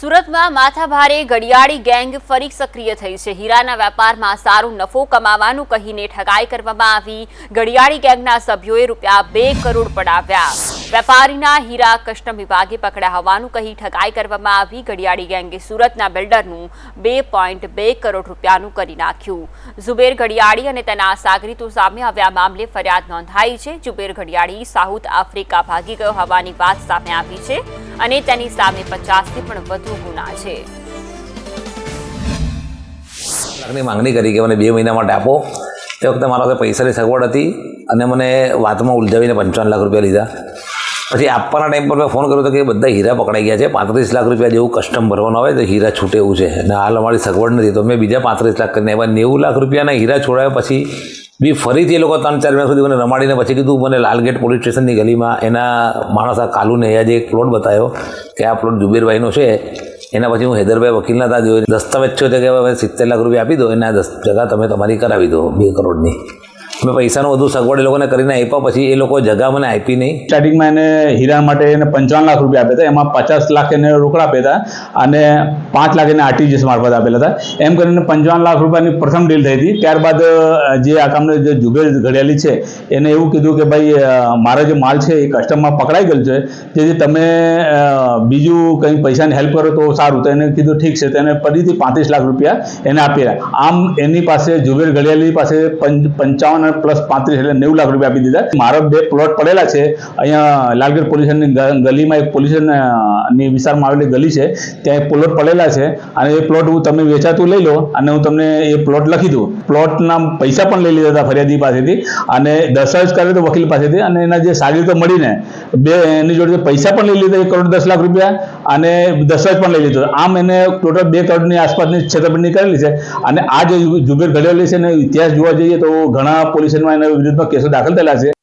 સુરતમાં માથાભારે ઘડિયાળી ગેંગ ફરી સક્રિય થઈ છે. હીરાના વેપારમાં સારો નફો કમાવાનું કહીને ઠગાઈ કરવામાં આવી. ઘડિયાળી ગેંગના સભ્યોએ રૂપિયા બે કરોડ પડાવ્યા. વેપારીના હીરા કસ્ટમ વિભાગે પકડ્યા હોવાનું કહી ઠગાઈ કરવામાં આવી. ઘડિયાળી ગેંગે સુરતના બિલ્ડરનું બે પોઈન્ટ બે કરોડ રૂપિયાનું કરી નાખ્યું. ઝુબેર ઘડિયાળી અને તેના સાગરીતો સામે હવે આ મામલે ફરિયાદ નોંધાઈ છે. ઝુબેર ઘડિયાળી સાઉથ આફ્રિકા ભાગી ગયો હોવાની વાત સામે આવી છે અને તેની સામે પચાસથી પણ વધુ ગુના છે. માંગણી કરી કે મને બે મહિના માટે આપો. તે વખતે મારા પાસે પૈસાની સગવડ હતી અને મને વાતમાં ઉલઝાવીને પંચાવન લાખ રૂપિયા લીધા. પછી આપવાના ટાઈમ પર મેં ફોન કર્યો હતો કે બધા હીરા પકડાઈ ગયા છે, પાંત્રીસ લાખ રૂપિયા જેવું કસ્ટમ ભરવાનો આવે તો હીરા છૂટે એવું છે. અને હાલ અમારી સગવડ નથી, તો મેં બીજા પાંત્રીસ લાખ કરીને એવા નેવું લાખ રૂપિયાના હીરા છોડાયા પછી બી ફરીથી એ લોકો ત્રણ ચાર મહિના સુધી મને રમાડીને પછી કીધું, મને લાલગેટ પોલીસ સ્ટેશનની ગલીમાં એના માણસ આ કાલુને આજે એક પ્લોટ બતાવ્યો કે આ પ્લોટ જુબેરભાઈનો છે. એના પછી હું હૈદરભાઈ વકીલના ત્યાં જોયું દસ્તાવેજ છો કે હવે સિત્તેર લાખ રૂપિયા આપી દો, એના દસ જગા તમે તમારી કરાવી દો બે કરોડની. મેં પૈસાનો વધુ સગવડ એ લોકોને કરીને આપ્યા, પછી એ લોકો જગા મને આપી નહીં. સ્ટાર્ટિંગમાં એને હીરા માટે એને પંચાવન લાખ રૂપિયા આપ્યા હતા, એમાં પચાસ લાખ એને રોકડા આપ્યા હતા અને પાંચ લાખ એને આરટીજીએસ મારફત આપેલા હતા. એમ કરીને પંચાવન લાખ રૂપિયાની પ્રથમ ડીલ થઈ હતી. ત્યારબાદ જે આ કામને જે જુબેર ઘડિયાળી છે, એને એવું કીધું કે ભાઈ મારો જે માલ છે એ કસ્ટમમાં પકડાઈ ગયેલો છે તેથી તમે બીજું કંઈ પૈસાની હેલ્પ કરો તો સારું. તો એને કીધું ઠીક છે. તેને ફરીથી પાંત્રીસ લાખ રૂપિયા એને આપેલા. આમ એની પાસે જુબેર ઘડિયાળી પાસે પંચ- પંચાવન અને પ્લસ પાંત્રીસ એટલે નેવું લાખ રૂપિયા આપી દીધા. મારો બે પ્લોટ પડેલા છે. અહીંયા લાલગેટ પોલીસ ગલીમાં એક પોલીસ સ્ટેશન, અ, ની વિસ્તારમાં આવેલી ગલી છે. ત્યાં એક પ્લોટ પડેલા છે. અને એ પ્લોટ હું તમે વેચાતું લઈ લો અને હું તમને એ પ્લોટ લખી દઉં. પ્લોટના પૈસા પણ લઈ લીધા હતા ફરિયાદી પાસેથી. અને દસ્તાવેજ કરે તો વકીલ પાસેથી. અને એના જે સાગરીતો મળીને બે એની જોડે પૈસા પણ લઈ લીધા એક કરોડ દસ લાખ રૂપિયા અને દસ્તાવેજ પણ લઈ લીધો. આમ એને ટોટલ બે કરોડની આસપાસની છેતરપિંડી કરેલી છે. અને આ જે જુબેર ઘડિયાળી છે ને ઇતિહાસ જોવા જઈએ તો ઘણા પોલીસ વિરુદ્ધમાં કેસો દાખલ થયેલા છે.